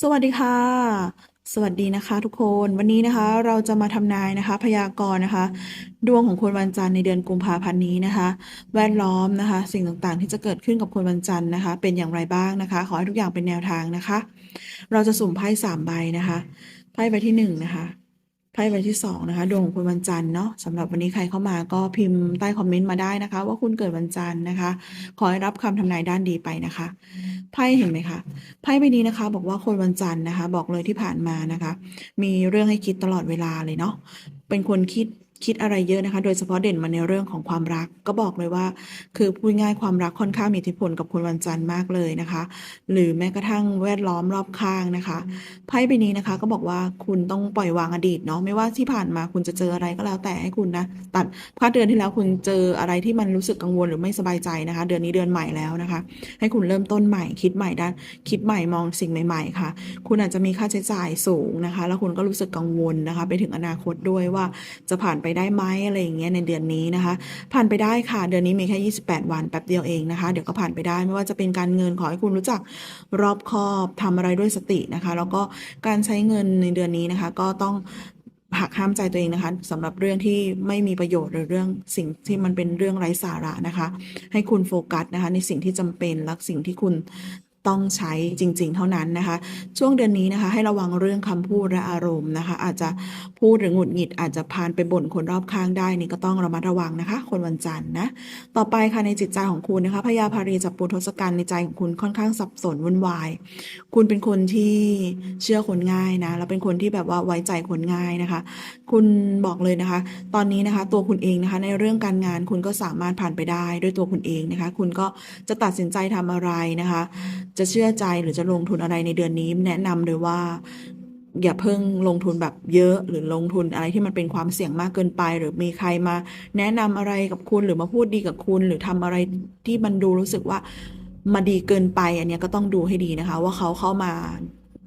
สวัสดีค่ะ สวัสดีนะคะ ทุกคนวันนี้นะคะ เราจะมาทำนายนะคะ พยากรณ์นะคะ ดวงของคนวันจันทร์ในเดือนกุมภาพันธ์นี้นะคะ แวดล้อมนะคะ สิ่งต่างๆ ที่จะเกิดขึ้นกับคนวันจันทร์นะคะ เป็นอย่างไรบ้างนะคะ ขอให้ทุกอย่างเป็นแนวทางนะคะ เราจะสุ่มไพ่สามใบนะคะไพ่ใบที่หนึ่งนะคะ ไพ่ใบที่สองนะคะดวงของคนวันจันทร์เนาะสำหรับวันนี้ใครเข้ามาก็พิมพ์ใต้คอมเมนต์มาได้นะคะ ว่าคุณเกิดวันจันทร์นะคะ ขอให้รับคำทำนายด้านดีไปนะคะไพ่เห็นไหมคะไพ่ใบนี้นะคะ บอกว่าคนวันจันทร์นะคะ บอกเลยที่ผ่านมานะคะ มีเรื่องให้คิดตลอดเวลาเลยเนาะเป็นคนคิด คิดอะไรเยอะนะคะ โดยเฉพาะเด่นมาในเรื่องของความรัก ก็บอกเลยว่า คือพูดง่ายความรักค่อนข้างมีอิทธิพลกับคนวันจันทร์มากเลยนะคะ หรือแม้กระทั่งแวดล้อมรอบข้างนะคะไพ่ใบนี้นะคะก็บอกว่าคุณต้องปล่อยวางอดีตเนาะไม่ว่าที่ผ่านมาคุณจะเจออะไรก็แล้วแต่ให้คุณนะตัดพลาเดือนที่แล้วคุณเจออะไรที่มันรู้สึกกังวลหรือไม่สบายใจนะคะ เดือนนี้เดือนใหม่แล้วนะคะ ให้คุณเริ่มต้นใหม่ คิดใหม่ด้านคิดใหม่มองสิ่งใหม่ ๆ ค่ะ คุณอาจจะมีค่าใช้จ่ายสูงนะคะ แล้วคุณก็รู้สึกกังวลนะคะ ไปถึงอนาคตด้วยว่าจะผ่านไปได้ไหมอะไรอย่างเงี้ยในเดือนนี้นะคะ ผ่านไปได้ค่ะ เดือนนี้มีแค่ 28 วันแป๊บเดียวเองนะคะ เดี๋ยวก็ผ่านไปได้ไม่ว่าจะเป็นการเงินขอให้คุณรู้จักรอบคอบทำอะไรด้วยสตินะคะ แล้วก็การใช้เงินในเดือนนี้นะคะ ก็ต้องหักห้ามใจตัวเองนะคะสำหรับเรื่องที่ไม่มีประโยชน์หรือเรื่องสิ่งที่มันเป็นเรื่องไร้สาระนะคะ ให้คุณโฟกัสนะคะ ในสิ่งที่จำเป็นและสิ่งที่คุณ ต้องใช้จริง ๆ เท่านั้นนะคะ ช่วงเดือนนี้นะคะ ให้ระวังเรื่องคำพูดและอารมณ์นะคะ อาจจะพูดหรือหงุดหงิด อาจจะพานไปบ่นคนรอบข้างได้นี่ก็ต้องระมัดระวังนะคะ คนวันจันทร์นะ ต่อไปค่ะในจิตใจของคุณนะคะพญาภารีจับปูทศกัณฐ์ในใจของคุณค่อนข้างสับสนวุ่นวาย คุณเป็นคนที่เชื่อคนง่ายนะแล้วเป็นคนที่แบบว่าไว้ใจคนง่ายนะคะ คุณบอกเลยนะคะ ตอนนี้นะคะ ตัวคุณเองนะคะ ในเรื่องการงานคุณก็สามารถผ่านไปได้ด้วยตัวคุณเองนะคะ คุณก็จะตัดสินใจทำอะไรนะคะจะเชื่อใจหรือจะลงทุนอะไรในเดือนนี้ แนะนำเลยว่า อย่าเพิ่งลงทุนแบบเยอะหรือลงทุนอะไรที่มันเป็นความเสี่ยงมากเกินไป หรือมีใครมา แนะนำอะไรกับคุณหรือมาพูดดีกับคุณ หรือทำอะไรที่มันดูรู้สึกว่ามาดีเกินไป อันนี้ก็ต้องดูให้ดีนะคะ ว่าเขาเข้ามา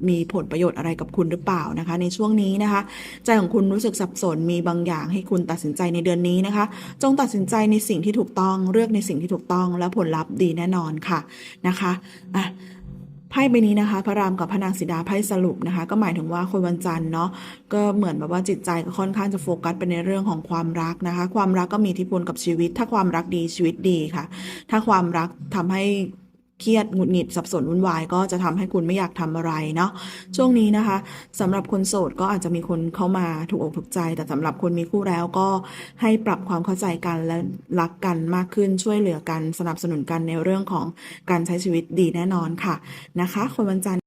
มีผลประโยชน์อะไรกับคุณหรือเปล่านะคะ ในช่วงนี้นะคะ ใจของคุณรู้สึกสับสนมีบางอย่างให้คุณตัดสินใจในเดือนนี้นะคะ จงตัดสินใจในสิ่งที่ถูกต้องเลือกในสิ่งที่ถูกต้องและผลลัพธ์ดีแน่นอนค่ะนะคะอะไพ่ใบนี้นะคะ พระรามกับพระนางสีดาไพ่สรุปนะคะ ก็หมายถึงว่าคนวันจันทร์เนาะก็เหมือนแบบว่าจิตใจก็ค่อนข้างจะโฟกัสไปในเรื่องของความรักนะคะ ความรักก็มีอิทธิพลกับชีวิต ถ้าความรักดีชีวิตดีค่ะ ถ้าความรักทำให้ เครียดหงุดหงิดสับสนวุ่นวายก็จะทำให้คุณไม่อยากทำอะไรเนาะช่วงนี้นะคะสำหรับคนโสดก็อาจจะมีคนเข้ามาถูกอกถูกใจ แต่สำหรับคนมีคู่แล้วก็ให้ปรับความเข้าใจกันและรักกันมากขึ้นช่วยเหลือกันสนับสนุนกันในเรื่องของการใช้ชีวิตดีแน่นอนค่ะนะคะ คนวันจันทร์